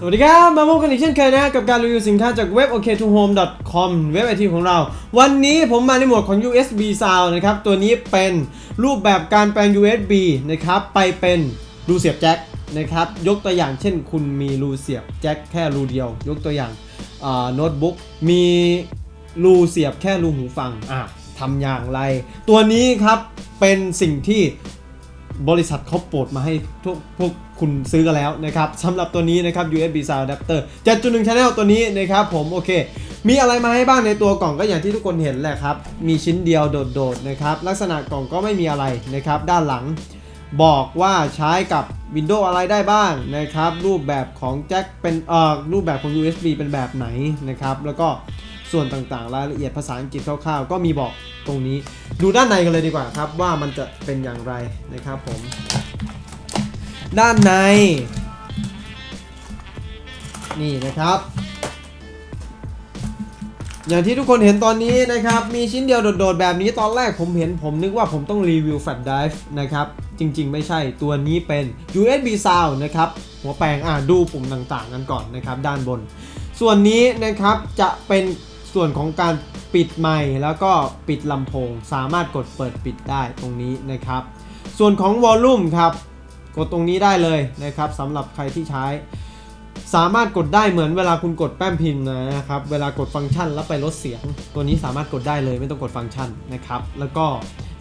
สวัสดีครับ มาพบกันอีกเช่นเคยนะกับการรีวิวสินค้าจากเว็บ ok to home com เว็บไอทีของเรา วันนี้ผมมาในหมวดของ USB sound นะครับ ตัวนี้เป็นรูปแบบการแปลง USB นะครับ ไปเป็นรูเสียบแจ็คนะครับ ยกตัวอย่างเช่นคุณมีรูเสียบแจ็คแค่รูเดียว ยกตัวอย่างโน้ตบุ๊กมีรูเสียบแค่รูหูฟังอะทำอย่างไร ตัวนี้ครับเป็นสิ่งที่บริษัทเขาโปรดมาให้พวก คุณซื้อกันแล้วนะครับสำหรับตัวนี้นะครับ USB Sound Adapter 7.1 Channel ตัวนี้นะครับผมโอเค มีอะไรมาให้บ้างในตัวกล่องก็อย่างที่ทุกคนเห็นแหละครับ มีชิ้นเดียวโดดๆนะครับ ลักษณะกล่องก็ไม่มีอะไรนะครับ ด้านหลังบอกว่าใช้กับ Windows อะไรได้บ้างนะครับ รูปแบบของแจ็คเป็นเอ่อรูปแบบของ USB เป็นแบบไหนนะครับ แล้วก็ส่วนต่างๆ รายละเอียดภาษาอังกฤษคร่าวๆ ก็มีบอกตรงนี้ ดูด้านในกันเลยดีกว่าครับ ว่ามันจะเป็นอย่างไรนะครับผม ด้านใน นี่นะครับ อย่างที่ทุกคนเห็นตอนนี้นะครับ มีชิ้นเดียวโดดๆ แบบนี้ตอนแรกผมเห็นผมนึกว่าผมต้องรีวิวแฟลชไดฟ์นะครับ จริงๆ ไม่ใช่ตัวนี้เป็น USB Sound นะครับ หัวแปลงอ่าดูปุ่มต่างๆ กันก่อนนะครับ ด้านบน ส่วนนี้นะครับจะเป็นส่วนของการปิดไมค์แล้วก็ปิดลำโพง สามารถกดเปิดปิดได้ตรงนี้นะครับ ส่วนของวอลลุ่มครับ กดตรงนี้ได้เลยนะครับสำหรับใครที่ใช้ สามารถกดได้เหมือนเวลาคุณกดแป้นพิมพ์นะครับเวลากดฟังก์ชันแล้วไปลดเสียง ตัวนี้สามารถกดได้เลยไม่ต้องกดฟังก์ชันนะครับแล้วก็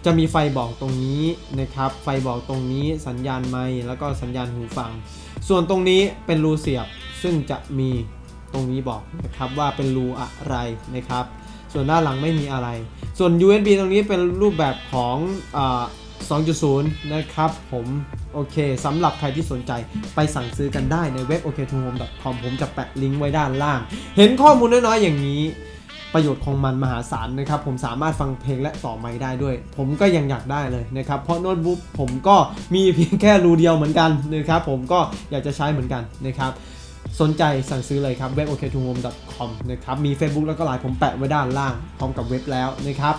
จะมีไฟบอกตรงนี้นะครับ ไฟบอกตรงนี้สัญญาณไมค์แล้วก็สัญญาณหูฟัง ส่วนตรงนี้เป็นรูเสียบ ซึ่งจะมีตรงนี้บอกนะครับว่าเป็นรูอะไรนะครับ ส่วนด้านหลังไม่มีอะไร ส่วน USB ตรงนี้เป็นรูปแบบของอ 2.0 นะครับผมโอเคสำหรับใครที่สนใจไปสั่งซื้อกันได้ในเว็บ o k t o h o m e c o m ผมจะแปะลิงก์ไว้ด้านล่าง เห็นข้อมูลน้อยๆอย่างนี้ ประโยชน์ของมันมหาศาลนะครับ ผมสามารถฟังเพลงและต่อไมค์ได้ด้วย ผมก็ยังอยากได้เลยนะครับ เพราะโน้ตบุ๊กผมก็มีเพียงแค่รูเดียวเหมือนกันนะครับผมก็อยากจะใช้เหมือนกันนะครับสนใจสั่งซื้อเลยครับเว็บ o k t o h o m e com นะครับมี Facebook แล้วก็ไลน์ผมแปะไว้ด้านล่างพร้อมกับเว็บแล้วนะครับ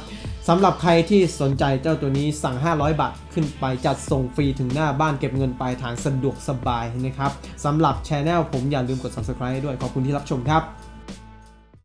สำหรับใครที่สนใจเจ้าตัวนี้สั่ง 500 บาทขึ้นไปจัดส่งฟรีถึงหน้าบ้านเก็บเงินปลายทางสะดวกสบายนะครับสำหรับช anel ผมอย่าลืมกด subscribe ด้วยขอบคุณที่รับชมครับ